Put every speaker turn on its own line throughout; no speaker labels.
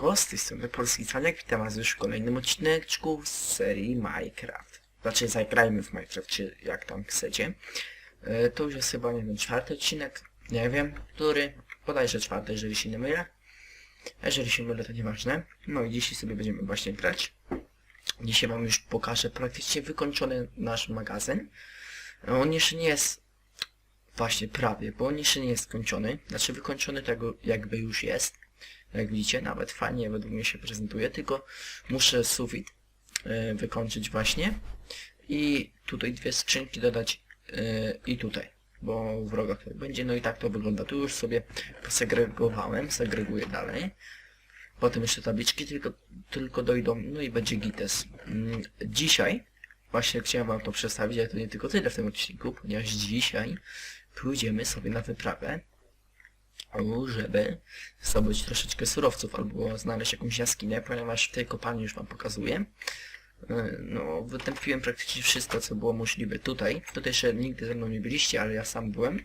Siemanko, z tej strony Polski Cwaniak, witam was już w kolejnym odcineczku z serii Minecraft. Znaczy zagrajmy w Minecraft, czy jak tam chcecie. E, to już jest chyba, nie wiem, czwarty odcinek, nie wiem, który, bodajże czwarty, jeżeli się nie mylę. Jeżeli się mylę, to nieważne. No i dzisiaj sobie będziemy właśnie grać. Dzisiaj wam już pokażę praktycznie wykończony nasz magazyn. On jeszcze nie jest Właśnie, prawie, bo on jeszcze nie jest skończony. Znaczy wykończony tego jakby już jest. Jak widzicie, nawet fajnie według mnie się prezentuje, tylko muszę sufit e, wykończyć właśnie. I tutaj dwie skrzynki dodać e, i tutaj, bo w rogach tak będzie. No i tak to wygląda. Tu już sobie posegregowałem, segreguję dalej. Potem jeszcze tabliczki tylko, tylko dojdą, no i będzie gites. Mm, Dzisiaj właśnie chciałem wam to przedstawić, ale to nie tylko tyle w tym odcinku, ponieważ dzisiaj pójdziemy sobie na wyprawę, o, żeby zdobyć troszeczkę surowców albo znaleźć jakąś jaskinię, ponieważ w tej kopalni już wam pokazuję. E, No, wytępiłem praktycznie wszystko, co było możliwe tutaj. Tutaj jeszcze nigdy ze mną nie byliście, ale ja sam byłem.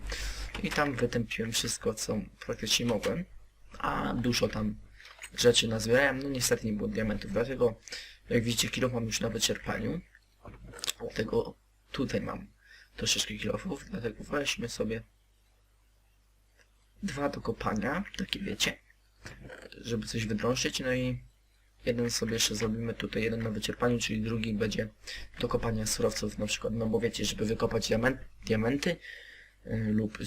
I tam wytępiłem wszystko, co praktycznie mogłem. A dużo tam rzeczy nazbierałem. No niestety nie było diamentów, dlatego jak widzicie kilo mam już na wyczerpaniu. Dlatego tutaj mam troszeczkę kilofów, dlatego weźmy sobie dwa do kopania, takie wiecie, żeby coś wydrążyć, no i jeden sobie jeszcze zrobimy tutaj, jeden na wyczerpaniu, czyli drugi będzie do kopania surowców na przykład, no bo wiecie, żeby wykopać diament, diamenty yy, lub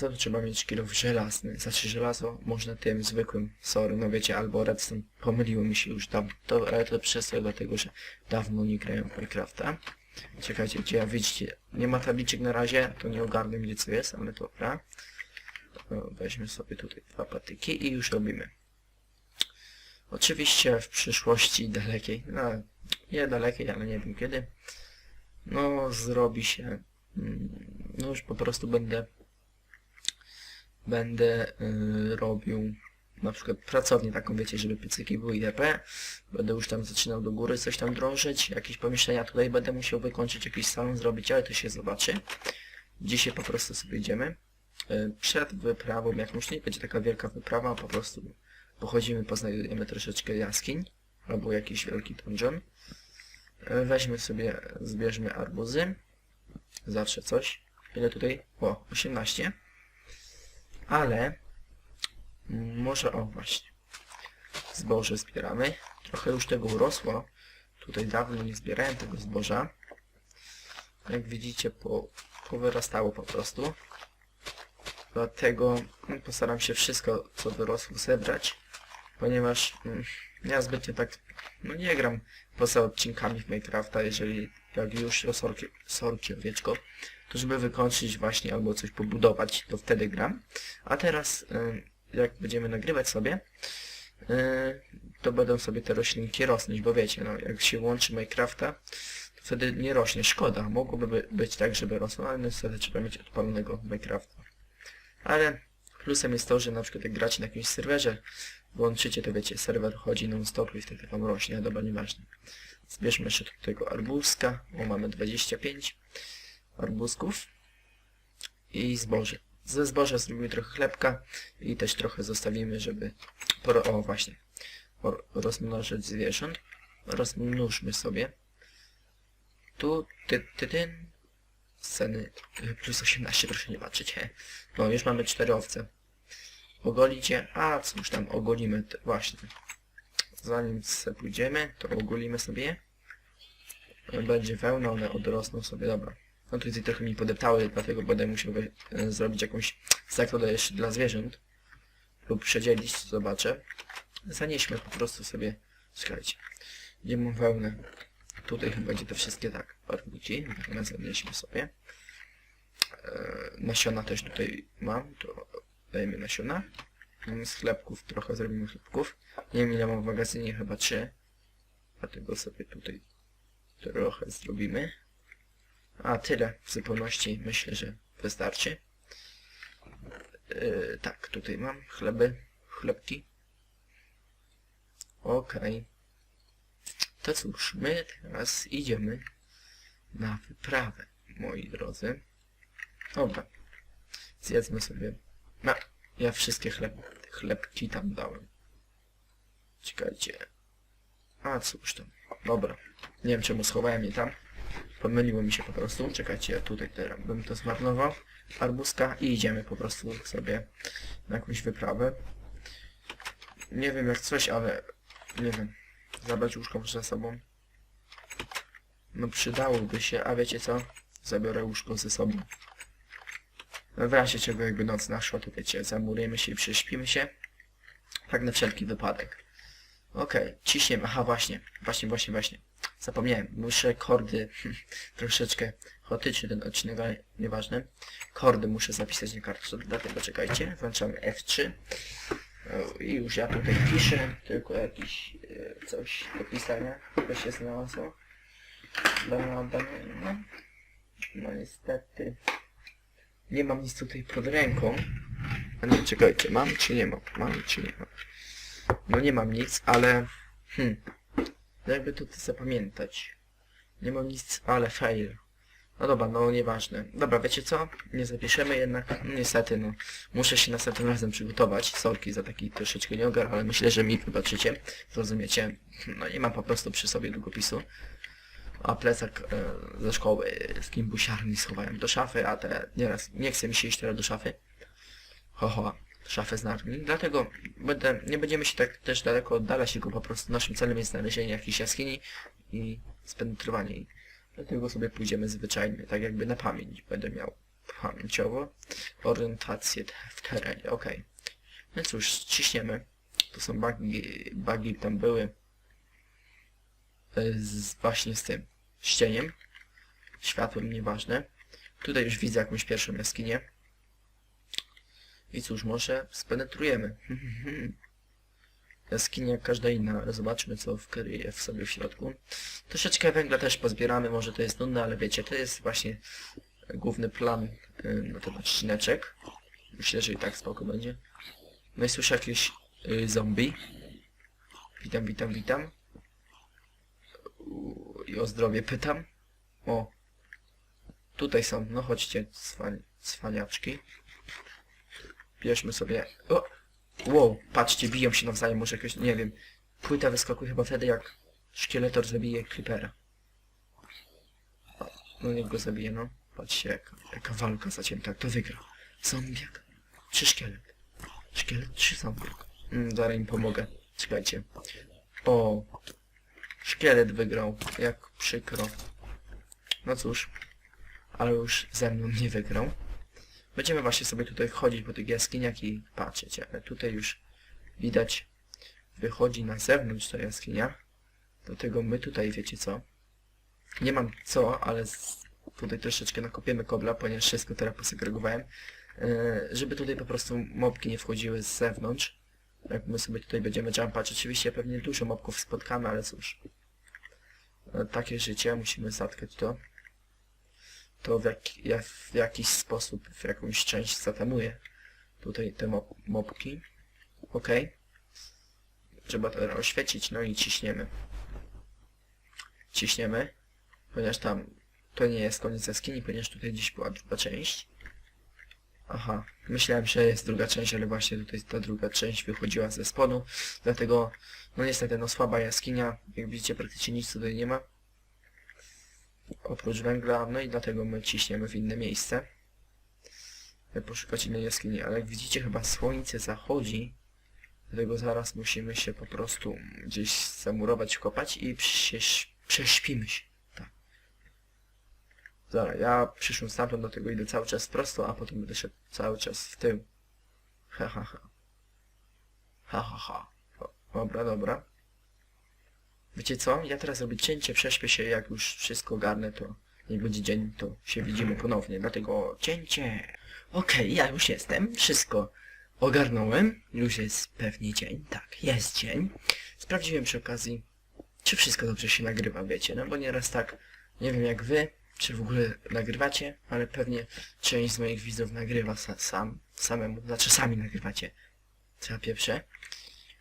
to trzeba mieć kilof żelazny, znaczy żelazo można tym zwykłym, sorry, no wiecie, albo redstone, pomyliło mi się już tam, to, ale to przez to dlatego, że dawno nie grałem w Minecrafta. Czekajcie, gdzie ja widzicie, nie ma tabliczek na razie, to nie ogarnę gdzie co jest, ale dobra. O, Weźmy sobie tutaj dwa patyki i już robimy. Oczywiście w przyszłości dalekiej, no nie dalekiej, ale nie wiem kiedy, no zrobi się, mm, no już po prostu będę, będę y, robił na przykład pracownię taką, wiecie, żeby piecyki były itp. Będę już tam zaczynał do góry coś tam drążyć, jakieś pomieszczenia tutaj będę musiał wykończyć, jakiś salon zrobić, ale to się zobaczy. Dzisiaj po prostu sobie idziemy. E, Przed wyprawą jakąś nie będzie taka wielka wyprawa, po prostu pochodzimy, poznajemy troszeczkę jaskiń, albo jakiś wielki dungeon. E, Weźmy sobie, zbierzmy arbuzy. Zawsze coś. Ile tutaj? O, 18. Ale może o właśnie. Zboże zbieramy. Trochę już tego urosło. Tutaj dawno nie zbierałem tego zboża. Jak widzicie, po, powyrastało po prostu. Dlatego postaram się wszystko, co wyrosło, zebrać. Ponieważ mm, ja zbytnio tak, no nie gram poza odcinkami w Minecrafta, jeżeli jak już o sorki, sorki owieczko, to żeby wykończyć właśnie albo coś pobudować, to wtedy gram. A teraz y, jak będziemy nagrywać sobie, yy, to będą sobie te roślinki rosnąć, bo wiecie, no jak się łączy Minecrafta, to wtedy nie rośnie. Szkoda, mogłoby by- być tak, żeby rosło, ale niestety trzeba mieć odpalonego Minecrafta. Ale plusem jest to, że na przykład jak gracie na jakimś serwerze, włączycie, to wiecie, serwer chodzi non-stop i wtedy wam rośnie, dobra, nieważne. Zbierzmy jeszcze tego arbuzka, o mamy 25 arbuzków i zboże. Ze zboża zrobimy trochę chlebka i też trochę zostawimy, żeby... O, właśnie. Rozmnożyć zwierząt. Rozmnóżmy sobie. Tu, ty, ty, ty. Sceny y, plus 18, proszę nie patrzeć. No, już mamy cztery owce. Ogolicie? A, cóż tam, ogolimy. Te, właśnie. Zanim se pójdziemy, to ogolimy sobie. Będzie wełna, one odrosną sobie, dobra. No tutaj trochę mi podeptały, dlatego będę musiał e, zrobić jakąś zagrodę jeszcze dla zwierząt. Lub przedzielić, zobaczę. Zanieśmy po prostu sobie, czekajcie, gdzie mam wełnę. Tutaj chyba będzie te wszystkie tak, barwnici, no, zanieśmy sobie. E, nasiona też tutaj mam, to dajemy nasiona. Z chlebków trochę zrobimy chlebków. Nie wiem ile mam w magazynie, chyba trzy. Dlatego sobie tutaj trochę zrobimy. A tyle w zupełności myślę, że wystarczy. Yy, tak, tutaj mam chleby, chlebki. Okej. To cóż, my teraz idziemy na wyprawę, moi drodzy. Dobra. Zjedzmy sobie. No, ja wszystkie chleb, chlebki tam dałem. Czekajcie. A cóż tam. Dobra. Nie wiem czemu schowałem je tam. Pomyliło mi się po prostu. Czekajcie, ja tutaj teraz bym to zmarnował. Arbuska i idziemy po prostu sobie na jakąś wyprawę. Nie wiem jak coś, ale nie wiem. Zabrać łóżko ze sobą. No przydałoby się, a wiecie co? Zabiorę łóżko ze sobą. No w razie czego jakby noc naszła, to wiecie, zamurujemy się i prześpimy się. Tak na wszelki wypadek. Okej, ciśniemy. Aha, właśnie. Właśnie, właśnie, właśnie. Zapomniałem. Muszę kordy troszeczkę chaotyczny ten odcinek, ale nieważne. Kordy muszę zapisać na kartce, dlatego czekajcie. Włączamy F3. O, I już ja tutaj piszę, tylko jakiś e, coś do pisania. To się znalazło. Dana, dana, no. no niestety. Nie mam nic tutaj pod ręką. A nie, czekajcie, mam czy nie mam? Mam czy nie mam? No nie mam nic, ale... Hmm. Jakby to zapamiętać. Nie mam nic, ale fail. No dobra, no nieważne. Dobra, wiecie co? Nie zapiszemy jednak. No, niestety, no. Muszę się następnym razem przygotować. Sorki za taki troszeczkę nieogar, ale myślę, że mi wybaczycie. Zrozumiecie. No nie mam po prostu przy sobie długopisu. A plecak e, ze szkoły z gimbusiarni schowałem do szafy, a te nieraz nie chce mi się iść teraz do szafy. Ho, ho, szafę z. Dlatego będę, nie będziemy się tak też daleko oddalać, tylko po prostu naszym celem jest znalezienie jakiejś jaskini i spenetrowanie jej. Dlatego sobie pójdziemy zwyczajnie, tak jakby na pamięć będę miał pamięciowo orientację w terenie, okej. No cóż, ciśniemy. To są bugi, bugi tam były e, z, właśnie z tym z cieniem, światłem, nieważne. Tutaj już widzę jakąś pierwszą jaskinię. I cóż, może spenetrujemy. Jaskinia jak każda inna, ale zobaczmy co wkryje w sobie w środku. Troszeczkę węgla też pozbieramy, może to jest nudne, ale wiecie, to jest właśnie główny plan na ten odcineczek. Myślę, że i tak spoko będzie. No i słyszę jakieś y, zombie. Witam, witam, witam. I o zdrowie pytam. O. Tutaj są, no chodźcie, cwan, cwaniaczki. Bierzmy sobie... O! Wow, patrzcie, biją się nawzajem, może jakoś, nie wiem. Płyta wyskakuje chyba wtedy, jak szkieletor zabije creepera. No niech go zabije, no. Patrzcie, jaka, jaka walka zacięta, kto wygra? Zombiak czy szkielet? Szkielet czy zombiak? Mm, zaraz im pomogę. Czekajcie. O, szkielet wygrał, jak przykro. No cóż, ale już ze mną nie wygrał. Będziemy właśnie sobie tutaj chodzić po tych jaskiniach i patrzeć, ale tutaj już widać wychodzi na zewnątrz ta jaskinia. Dlatego my tutaj, wiecie co? Nie mam co, ale tutaj troszeczkę nakopiemy kobla, ponieważ wszystko teraz posegregowałem. e, żeby tutaj po prostu mopki nie wchodziły z zewnątrz. Jak my sobie tutaj będziemy jumpać, oczywiście pewnie dużo mopków spotkamy, ale cóż. E, takie życie, musimy zatkać to to w, jak, w jakiś sposób, w jakąś część zatamuje tutaj te mop, mopki. Ok. Trzeba to oświecić, no i ciśniemy. Ciśniemy, ponieważ tam to nie jest koniec jaskini, ponieważ tutaj gdzieś była druga część. Aha, myślałem, że jest druga część, ale właśnie tutaj ta druga część wychodziła ze spodu, dlatego, no niestety, no słaba jaskinia, jak widzicie praktycznie nic tutaj nie ma oprócz węgla, no i dlatego my ciśniemy w inne miejsce. Poszukać innej jaskini, ale jak widzicie chyba słońce zachodzi, dlatego zaraz musimy się po prostu gdzieś zamurować, wkopać i prześ- prześpimy się. Zaraz, ja przyszłem stamtąd, dlatego idę cały czas prosto, a potem będę szedł cały czas w tył. Ha ha ha. Ha ha ha. Dobra, dobra. Wiecie co? Ja teraz robię cięcie, prześpię się, jak już wszystko ogarnę, to jak będzie dzień, to się widzimy ponownie. Dlatego cięcie. Okej, ja już jestem, wszystko ogarnąłem. Już jest pewnie dzień, tak, jest dzień. Sprawdziłem przy okazji, czy wszystko dobrze się nagrywa, wiecie, no bo nieraz tak, nie wiem jak wy, czy w ogóle nagrywacie, ale pewnie część z moich widzów nagrywa sa sam, samemu, znaczy sami nagrywacie. Co ja.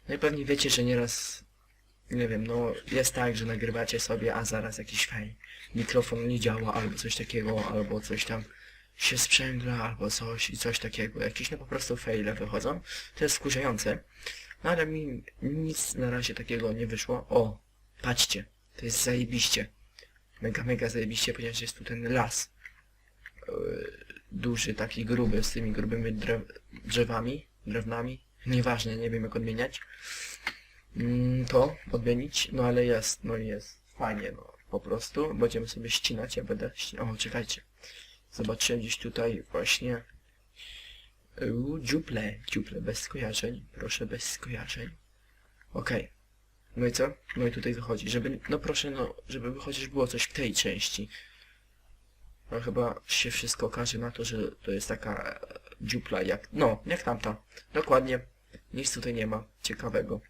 No i pewnie wiecie, że nieraz nie wiem, no jest tak, że nagrywacie sobie, a zaraz jakiś fajny mikrofon nie działa, albo coś takiego, albo coś tam się sprzęgla, albo coś i coś takiego. Jakieś no po prostu faile wychodzą. To jest wkurzające. No ale mi nic na razie takiego nie wyszło. O, patrzcie, to jest zajebiście. Mega, mega zajebiście, ponieważ jest tu ten las. Yy, duży, taki gruby, z tymi grubymi drew drzewami, drewnami. Nieważne, nie wiem jak odmieniać. Mm, to odmienić, no ale jest, no jest. Fajnie, no po prostu. Będziemy sobie ścinać, ja będę ścinać. O, czekajcie. Zobaczyłem gdzieś tutaj właśnie Uuu, dziuple, dziuple, bez skojarzeń. Proszę, bez skojarzeń. Okej. No i co? No i tutaj wychodzi, żeby, no proszę, no, żeby chociaż było coś w tej części. No chyba się wszystko okaże na to, że to jest taka e, dziupla jak, no, jak tamta. Dokładnie. Nic tutaj nie ma ciekawego.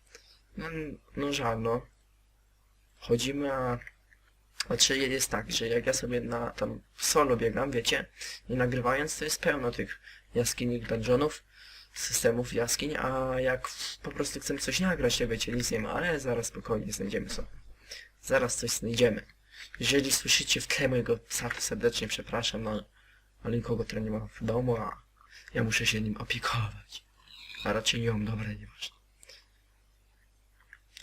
No, no żal, no. Chodzimy, a... Znaczy jest tak, że jak ja sobie na tam solo biegam, wiecie, nie nagrywając, to jest pełno tych jaskini dungeonów, systemów jaskiń, a jak po prostu chcemy coś nagrać, to wiecie, nic nie ma, ale zaraz spokojnie znajdziemy sobie. Zaraz coś znajdziemy. Jeżeli słyszycie w tle mojego psa, to serdecznie przepraszam, no, ale nikogo tutaj nie ma w domu, a ja muszę się nim opiekować. A raczej ją, dobra, nieważne.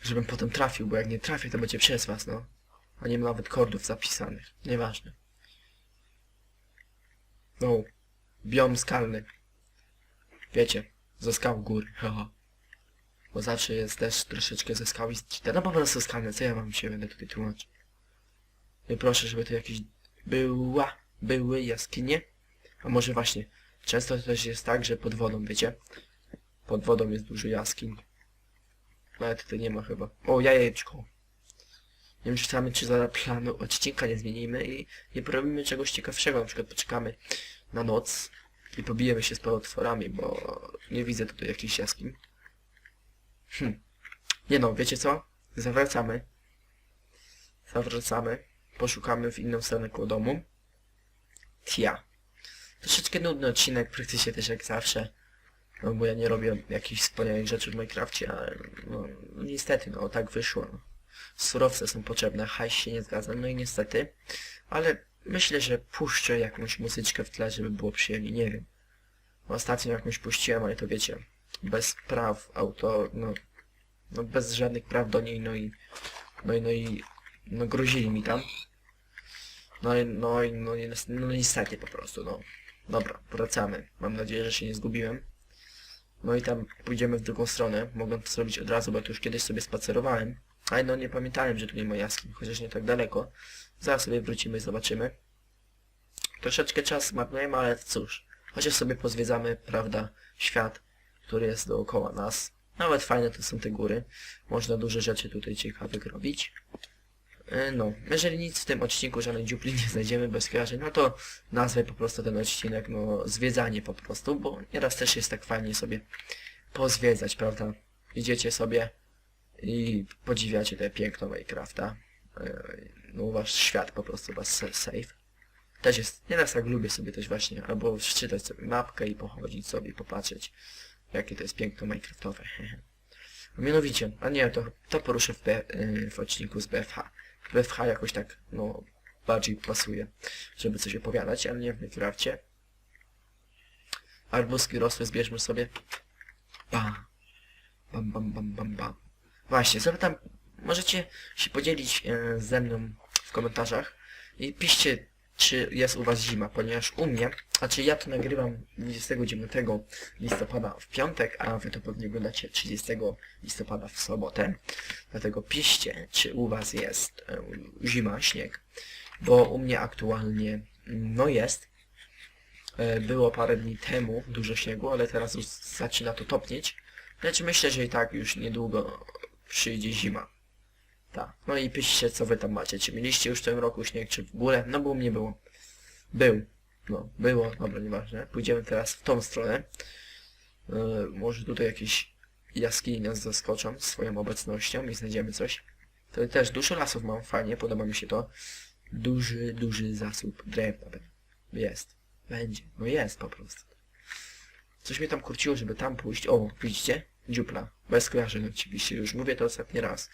Żebym potem trafił, bo jak nie trafię, to będzie przez was, no. A nie ma nawet kordów zapisanych. Nieważne. No. Biom skalny. Wiecie, ze skał góry. Haha. Bo zawsze jest też troszeczkę ze skał i no po prostu skalne. Co ja wam się będę tutaj tłumaczyć? I proszę, żeby to jakieś była, były jaskinie. A może właśnie, często też jest tak, że pod wodą, wiecie? Pod wodą jest dużo jaskiń. No ale tutaj nie ma chyba. O, jajeczko. Nie wiem, czy chcemy, czy za planu odcinka nie zmienimy i nie porobimy czegoś ciekawszego. Na przykład poczekamy na noc i pobijemy się z potworami, bo nie widzę tutaj jakichś jaskiń. Hm. Nie no, wiecie co? Zawracamy. Zawracamy. Poszukamy w inną stronę koło domu. Tia. Troszeczkę nudny odcinek, praktycznie też jak zawsze. No bo ja nie robię jakichś wspaniałych rzeczy w Minecrafcie, ale no, niestety, no tak wyszło. No. Surowce są potrzebne, hajs się nie zgadza, no i niestety. Ale myślę, że puszczę jakąś muzyczkę w tle, żeby było przyjemnie, nie wiem. Ostatnio jakąś puściłem, ale to wiecie, bez praw autor, no, no bez żadnych praw do niej, no i, no i, no i, no grozili mi tam. No i, no i, no, i, no niestety po prostu, no. Dobra, wracamy. Mam nadzieję, że się nie zgubiłem. No i tam pójdziemy w drugą stronę. Mogłem to zrobić od razu, bo to już kiedyś sobie spacerowałem. Ale no nie pamiętałem, że tu nie ma jaskiń, chociaż nie tak daleko. Zaraz sobie wrócimy i zobaczymy. Troszeczkę czas marnujemy, ale cóż. Chociaż sobie pozwiedzamy, prawda, świat, który jest dookoła nas. Nawet fajne to są te góry. Można duże rzeczy tutaj ciekawych robić. E, No, jeżeli nic w tym odcinku, żadnej dziupli nie znajdziemy bez kojarzeń, no to nazwę po prostu ten odcinek, no, zwiedzanie po prostu, bo nieraz też jest tak fajnie sobie pozwiedzać, prawda? Idziecie sobie i podziwiacie te piękno Minecrafta. No, wasz świat po prostu was sa- safe. Też jest, nieraz tak lubię sobie też właśnie, albo wczytać sobie mapkę i pochodzić sobie, popatrzeć, jakie to jest piękno Minecraftowe. A mianowicie, a nie, to, to poruszę w, B, w odcinku z BFH. BFH jakoś tak, no, bardziej pasuje, żeby coś opowiadać, ale nie w Minecrafcie. Arbuski rosły, zbierzmy sobie. Bam. Bam, bam, bam, bam, bam. Właśnie, sobie tam możecie się podzielić e, ze mną w komentarzach i piszcie, czy jest u was zima, ponieważ u mnie, znaczy ja to nagrywam 29 listopada w piątek, a wy to pewnie oglądacie 30 listopada w sobotę. Dlatego piszcie, czy u was jest e, zima, śnieg, bo u mnie aktualnie no jest. E, Było parę dni temu dużo śniegu, ale teraz już zaczyna to topnieć. Lecz myślę, że i tak już niedługo przyjdzie zima. Tak. No i piszcie, co wy tam macie. Czy mieliście już w tym roku śnieg, czy w ogóle? No bo mnie było. Był. No, było. Dobra, nieważne. Pójdziemy teraz w tą stronę. E, może tutaj jakieś jaskini nas zaskoczą swoją obecnością i znajdziemy coś. To też dużo lasów mam, fajnie, podoba mi się to. Duży, duży zasób drewna jest. Będzie. No jest po prostu. Coś mnie tam kurciło, żeby tam pójść. O, widzicie? Dziupla. Bez skojarzeń oczywiście. Już mówię to ostatni raz.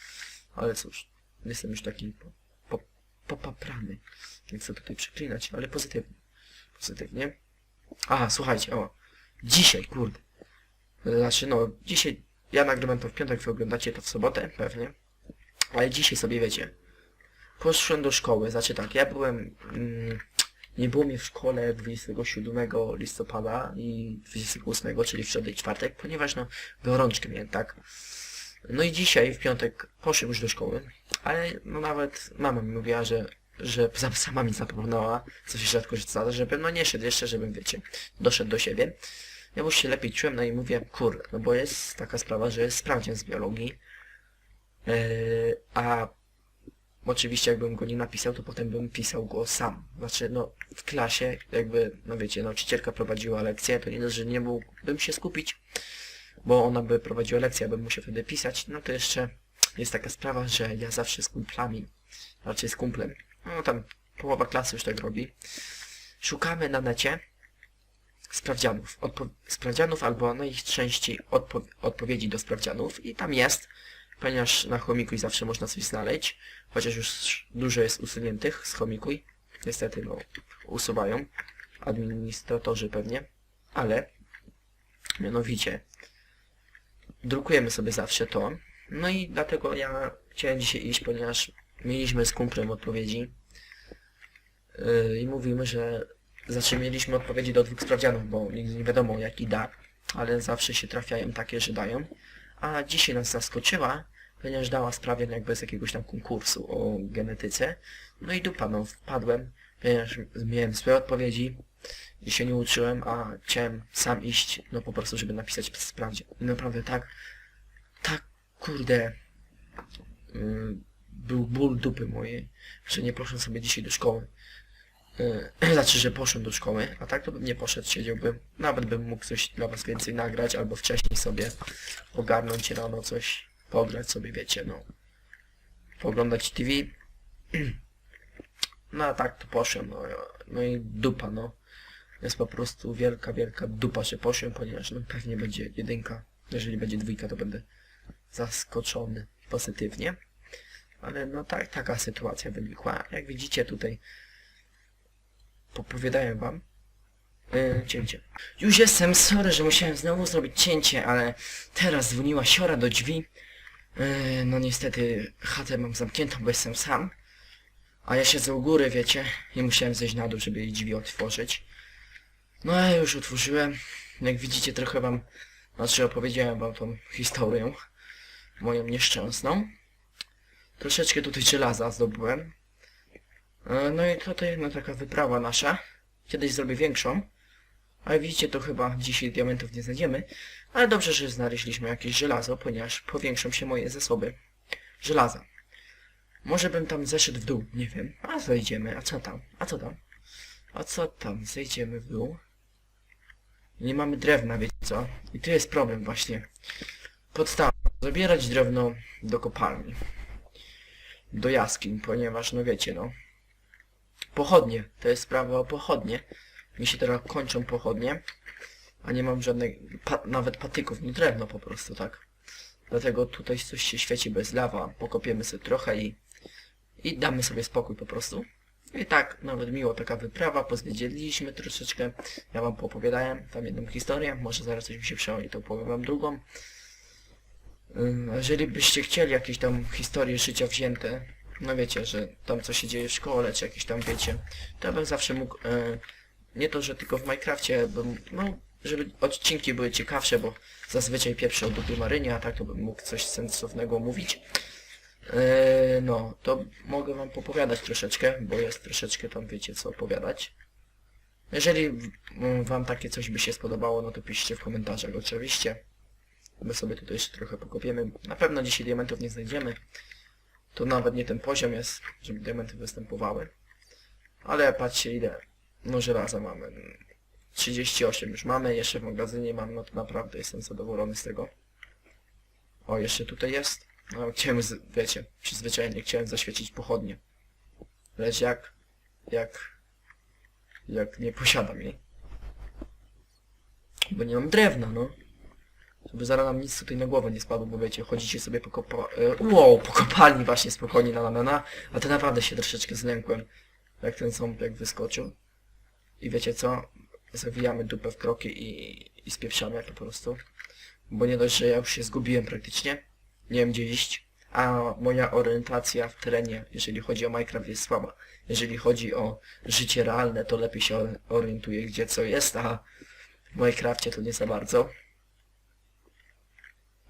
Ale cóż. Jestem już taki po, po, popaprany. Nie chcę tutaj przeklinać, ale pozytywnie. Pozytywnie. A, słuchajcie, o. Dzisiaj, kurde. Znaczy, no, dzisiaj ja nagrywam to w piątek, wy oglądacie to w sobotę, pewnie. Ale dzisiaj sobie wiecie. Poszłem do szkoły, znaczy tak, ja byłem... Mm, nie było mnie w szkole 27 listopada i 28, czyli w środę i czwartek, ponieważ no gorączkę miałem, tak. No i dzisiaj, w piątek, poszłem już do szkoły, ale no nawet mama mi mówiła, że, że sama mi zaproponowała, co się rzadko zdarza, żebym no nie szedł jeszcze, żebym, wiecie, doszedł do siebie. Ja już się lepiej czułem, no i mówię, kurde, no bo jest taka sprawa, że jest sprawdzian z biologii, yy, a oczywiście jakbym go nie napisał, to potem bym pisał go sam. Znaczy, no, w klasie, jakby, no wiecie, nauczycielka prowadziła lekcję, to nie dość, że nie mógłbym się skupić, bo ona by prowadziła lekcję, a bym musiał wtedy pisać, no to jeszcze jest taka sprawa, że ja zawsze z kumplami, raczej z kumplem, no tam połowa klasy już tak robi, szukamy na necie sprawdzianów, odpo- sprawdzianów albo najczęściej odpo- odpowiedzi do sprawdzianów. I tam jest, ponieważ na chomikuj zawsze można coś znaleźć, chociaż już dużo jest usuniętych z chomikuj, niestety no usuwają administratorzy pewnie, ale mianowicie drukujemy sobie zawsze to, no i dlatego ja chciałem dzisiaj iść, ponieważ mieliśmy z kumplem odpowiedzi yy, i mówimy, że znaczy mieliśmy odpowiedzi do dwóch sprawdzianów, bo nigdy nie wiadomo jaki da, ale zawsze się trafiają takie, że dają. A dzisiaj nas zaskoczyła, ponieważ dała sprawdzian jakby z jakiegoś tam konkursu o genetyce. No i dupa, no wpadłem, ponieważ miałem swoje odpowiedzi się nie uczyłem, a chciałem sam iść, no po prostu, żeby napisać sprawdzian. I naprawdę tak, tak, kurde, yy, był ból dupy mojej, że nie poszedłem sobie dzisiaj do szkoły. Yy, znaczy, że poszedłem do szkoły, a tak to bym nie poszedł, siedziałbym. Nawet bym mógł coś dla was więcej nagrać, albo wcześniej sobie ogarnąć rano coś, pograć sobie, wiecie, no. Poglądać TV. No a tak to poszłem, no, no i dupa, no. Jest po prostu wielka, wielka dupa, że poszłem, ponieważ no pewnie będzie jedynka. Jeżeli będzie dwójka, to będę zaskoczony pozytywnie. Ale no tak, taka sytuacja wynikła. Jak widzicie tutaj popowiadają wam. Yy, cięcie. Już jestem, sorry, że musiałem znowu zrobić cięcie, ale teraz dzwoniła siora do drzwi. Yy, no niestety chatę mam zamkniętą, bo jestem sam. A ja siedzę u góry, wiecie, i musiałem zejść na dół, żeby jej drzwi otworzyć. No ja już otworzyłem. Jak widzicie, trochę wam, znaczy opowiedziałem wam tą historię moją nieszczęsną. Troszeczkę tutaj żelaza zdobyłem. E, No i tutaj no taka wyprawa nasza. Kiedyś zrobię większą. Ale widzicie, to chyba dzisiaj diamentów nie znajdziemy. Ale dobrze, że znaleźliśmy jakieś żelazo, ponieważ powiększą się moje zasoby. Żelaza. Może bym tam zeszedł w dół, nie wiem. A zejdziemy, a co tam? A co tam? A co tam? Zejdziemy w dół. Nie mamy drewna, wiecie co? I tu jest problem właśnie. Podstawa. Zabierać drewno do kopalni. Do jaskiń, ponieważ no wiecie no. Pochodnie. To jest sprawa o pochodnie. Mi się teraz kończą pochodnie. A nie mam żadnych, pa, nawet patyków, no drewno po prostu, tak. Dlatego tutaj coś się świeci bez lawa. Pokopiemy sobie trochę i, i damy sobie spokój po prostu. I tak, nawet miło taka wyprawa, pozwiedzieliśmy troszeczkę. Ja wam poopowiadałem tam jedną historię, może zaraz coś mi się przypomni, to powiem wam drugą. Jeżeli byście chcieli jakieś tam historie życia wzięte, no wiecie, że tam co się dzieje w szkole, czy jakieś tam wiecie, to bym zawsze mógł, e, nie to, że tylko w Minecrafcie, bym, no, żeby odcinki były ciekawsze, bo zazwyczaj pierwszy o dupie marynie, a tak to bym mógł coś sensownego mówić. E, no, to mogę wam popowiadać troszeczkę, bo jest troszeczkę tam, wiecie, co opowiadać. Jeżeli wam takie coś by się spodobało, no to piszcie w komentarzach oczywiście. My sobie tutaj jeszcze trochę pokopiemy. Na pewno dzisiaj diamentów nie znajdziemy. To nawet nie ten poziom jest, żeby diamenty występowały. Ale patrzcie ile no żelaza mamy. 38 już mamy, jeszcze w magazynie mam, no to naprawdę jestem zadowolony z tego. O, jeszcze tutaj jest. No, chciałem, wiecie, przyzwyczajenie chciałem zaświecić pochodnie. Lecz jak, jak, jak nie posiadam jej. Bo nie mam drewna, no. Żeby zaraz nam nic tutaj na głowę nie spadło, bo wiecie, chodzicie sobie po kopa... e, Wow, po kopalni właśnie spokojnie na lamena, a to naprawdę się troszeczkę zlękłem, jak ten ząb jak wyskoczył. I wiecie co? Zawijamy dupę w kroki i, i spieprzamy po prostu. bo nie dość, że ja już się zgubiłem praktycznie, nie wiem gdzie iść, a moja orientacja w terenie, jeżeli chodzi o Minecraft jest słaba. Jeżeli chodzi o życie realne, to lepiej się or- orientuję gdzie co jest, a w Minecrafcie to nie za bardzo.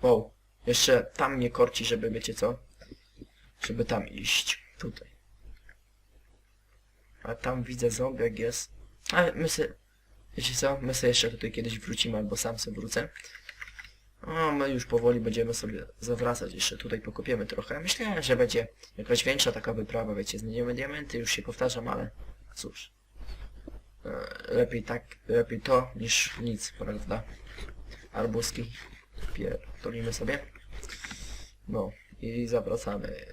Wow, jeszcze tam mnie korci, żeby wiecie co? Żeby tam iść. Tutaj. A tam widzę zombiak jest. Ale my se... Wiecie co? My sobie jeszcze tutaj kiedyś wrócimy, albo sam sobie wrócę. O, my już powoli będziemy sobie zawracać. Jeszcze tutaj pokopiemy trochę. Myślę, że będzie jakaś większa taka wyprawa, wiecie, znajdziemy diamenty, już się powtarzam, ale cóż. E, Lepiej tak, lepiej to niż nic, prawda? Arbuski. Pierdolimy sobie. No i zawracamy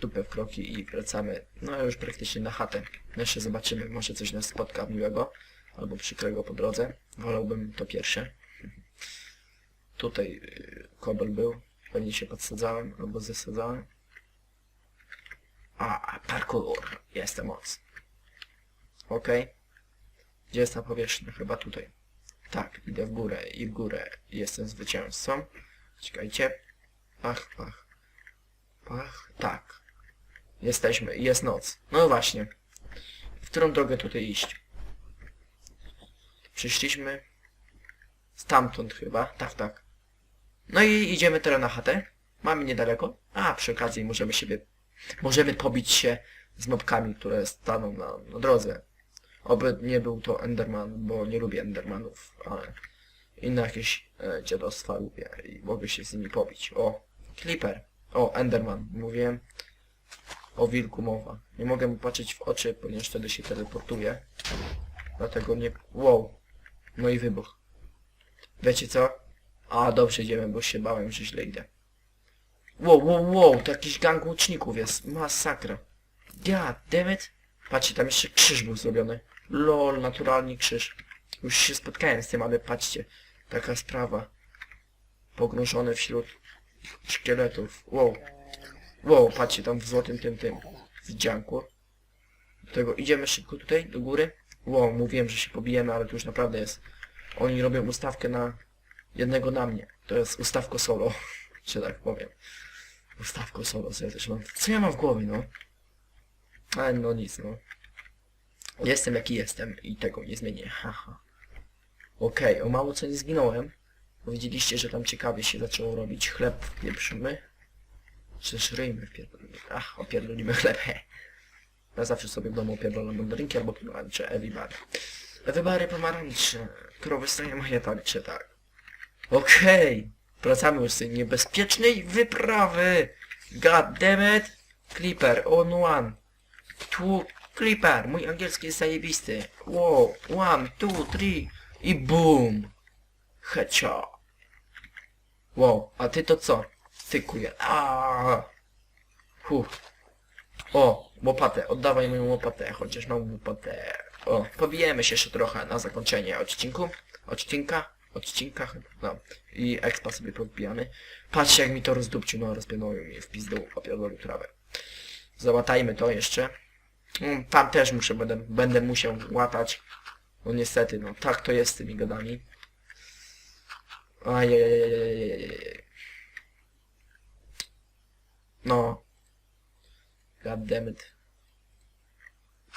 dupę w kroki i wracamy, no już praktycznie na chatę. Jeszcze zobaczymy, może coś nas spotka miłego albo przykrego po drodze. Wolałbym to pierwsze. Tutaj y, kobel był, pewnie się podsadzałem albo zesadzałem. A, parkour, jestem moc. Okej. Gdzie jest ta powierzchnia? Chyba tutaj. Tak, idę w górę i w górę jestem zwycięzcą. Czekajcie. Pach, pach. Pach, tak. Jesteśmy, jest noc. No właśnie. W którą drogę tutaj iść? Przyszliśmy stamtąd chyba, tak, tak. No i idziemy teraz na chatę. Mamy niedaleko. A, przy okazji możemy siebie, możemy pobić się z mobkami, które staną na, na drodze. Oby nie był to Enderman, bo nie lubię Endermanów, ale inne jakieś e, dziadostwa lubię i mogę się z nimi pobić. O, Clipper. O, Enderman. Mówiłem. O wilku mowa. Nie mogę mu patrzeć w oczy, ponieważ wtedy się teleportuje. Dlatego nie... Wow. No i wybuch. Wiecie co? A, dobrze idziemy, bo się bałem, że źle idę. Wow, wow, wow, to jakiś gang łuczników jest. Masakra. God damn it. Patrzcie, tam jeszcze krzyż był zrobiony. Lol, naturalnie krzyż. Już się spotkałem z tym, ale patrzcie. Taka sprawa. Pogrążony wśród szkieletów. Wow. Wow, patrzcie, tam w złotym tym, tym. Widzianku. Do tego idziemy szybko tutaj, do góry. Wow, mówiłem, że się pobijemy, ale tu już naprawdę jest. Oni robią ustawkę na jednego na mnie. To jest ustawko solo, że tak powiem. Ustawko solo, co ja też mam. Co ja mam w głowie, no? Ale no nic, no. Jestem jaki jestem i tego nie zmienię, haha. Okej, o mało co nie zginąłem. Bo widzieliście, że tam ciekawie się zaczęło robić chleb wpieprzymy. Czy szryjmy wpierdolimy. Ach, opierdolimy chleb, he. Ja zawsze sobie w domu opierdolam mandarynki albo pomarańcze, Ewibary. Ewibary pomarańcze. Krowy stają moje tarcze, tak. Okej. Wracamy już z tej niebezpiecznej wyprawy. God damn it. Clipper, on one. Two, Clipper. Mój angielski jest zajebisty. Wow, one, two, three. I boom. Hecia. Wow, a ty to co? Tykuje. Aaaa. Huh. O, łopatę, oddawaj moją łopatę, chociaż mam łopatę. O, pobijemy się jeszcze trochę na zakończenie odcinku. Odcinka. Odcinka chyba. No. I expa sobie podbijamy. Patrzcie jak mi to rozdupcił, no rozpianowił mi w pizdu opierdolił trawę. Załatajmy to jeszcze. Mm, Tam też muszę, będę, będę musiał łatać. No niestety, no tak to jest z tymi gadami. Ajajajajajajajaj. No. God.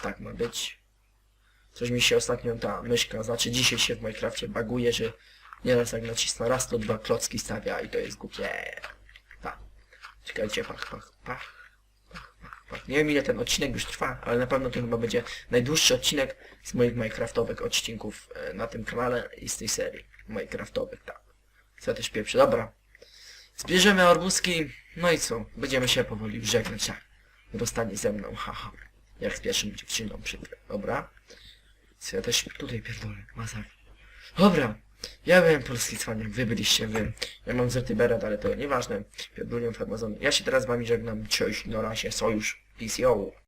Tak ma być. Coś mi się ostatnio ta myszka, znaczy dzisiaj się w Minecrafcie baguje, że nieraz jak nacisnę raz to dwa klocki stawia i to jest głupie. Tak. Czekajcie, pach, pach, pach. Pach, pach. Nie wiem ile ten odcinek już trwa, ale na pewno to chyba będzie najdłuższy odcinek z moich Minecraftowych odcinków e, na tym kanale i z tej serii Minecraftowych, tak. Co ja też pierwszy, dobra. Zbierzemy arbuski, no i co? Będziemy się powoli żegnać, tak. Dostanie ze mną, haha. Jak z pierwszym dziewczyną przykro, dobra? Co ja też tutaj pierdolę, masakra. Dobra, ja byłem polski cwaniak, wy byliście wy. Ja mam zerty beret, ale to nieważne. Pierdolę farmazony. Ja się teraz z wami żegnam, cześć, na razie, sojusz, yo.